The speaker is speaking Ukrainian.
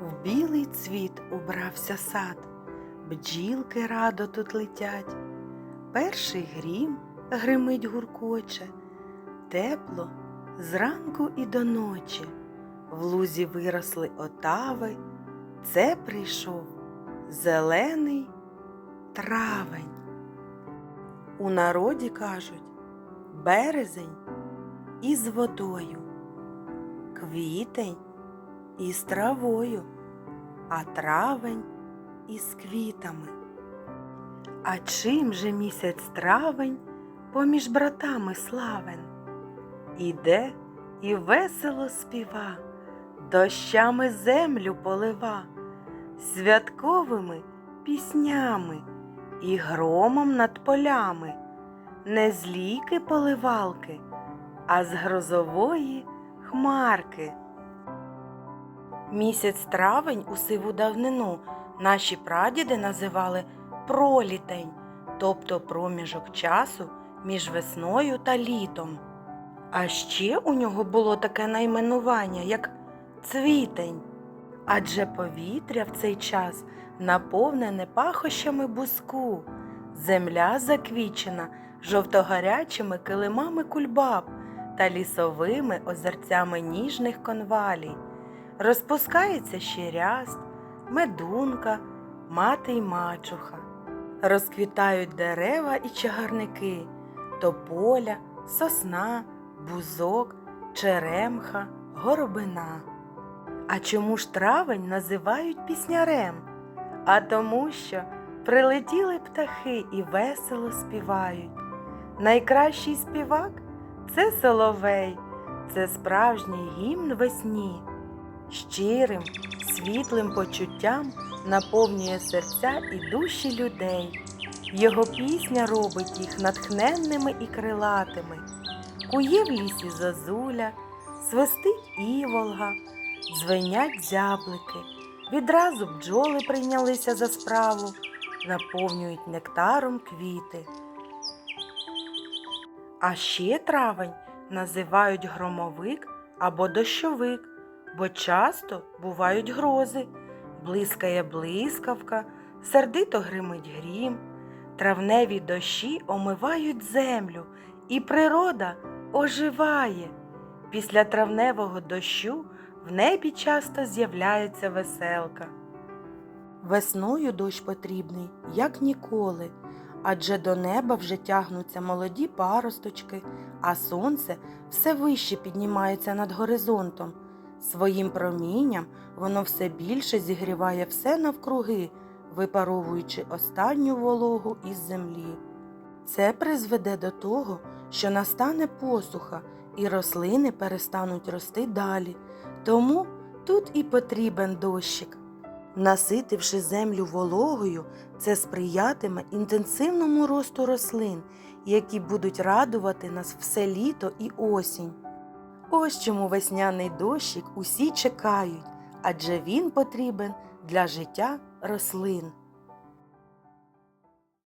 В білий цвіт убрався сад, бджілки радо тут летять. Перший грім гримить гуркоче, тепло зранку і до ночі. В лузі виросли отави, це прийшов зелений травень. У народі кажуть березень із водою, квітень із травою, а травень із квітами. А чим же місяць травень поміж братами славен? Іде і весело співа, дощами землю полива, святковими піснями і громом над полями, не з ліки поливалки, а з грозової хмарки. Місяць травень у сиву давнину наші прадіди називали пролітень, тобто проміжок часу між весною та літом. А ще у нього було таке найменування, як цвітень, адже повітря в цей час наповнене пахощами буску, земля заквічена жовтогарячими килимами кульбаб та лісовими озерцями ніжних конвалій. Розпускається ще ряст, медунка, мати й мачуха. Розквітають дерева і чагарники, тополя, сосна, бузок, черемха, горобина. А чому ж травень називають піснярем? А тому, що прилетіли птахи і весело співають. Найкращий співак це соловей, це справжній гімн весні. Щирим, світлим почуттям наповнює серця і душі людей. Його пісня робить їх натхненними і крилатими. Кує в лісі зозуля, свистить іволга, дзвенять зяблики. Відразу бджоли прийнялися за справу, наповнюють нектаром квіти. А ще травень називають громовик або дощовик, бо часто бувають грози, блискає блискавка, сердито гримить грім, травневі дощі омивають землю, і природа оживає. Після травневого дощу в небі часто з'являється веселка. Весною дощ потрібний, як ніколи, адже до неба вже тягнуться молоді паросточки, а сонце все вище піднімається над горизонтом. Своїм промінням воно все більше зігріває все навкруги, випаровуючи останню вологу із землі. Це призведе до того, що настане посуха, і рослини перестануть рости далі. Тому тут і потрібен дощик. Наситивши землю вологою, це сприятиме інтенсивному росту рослин, які будуть радувати нас все літо і осінь. Ось чому весняний дощик усі чекають, адже він потрібен для життя рослин.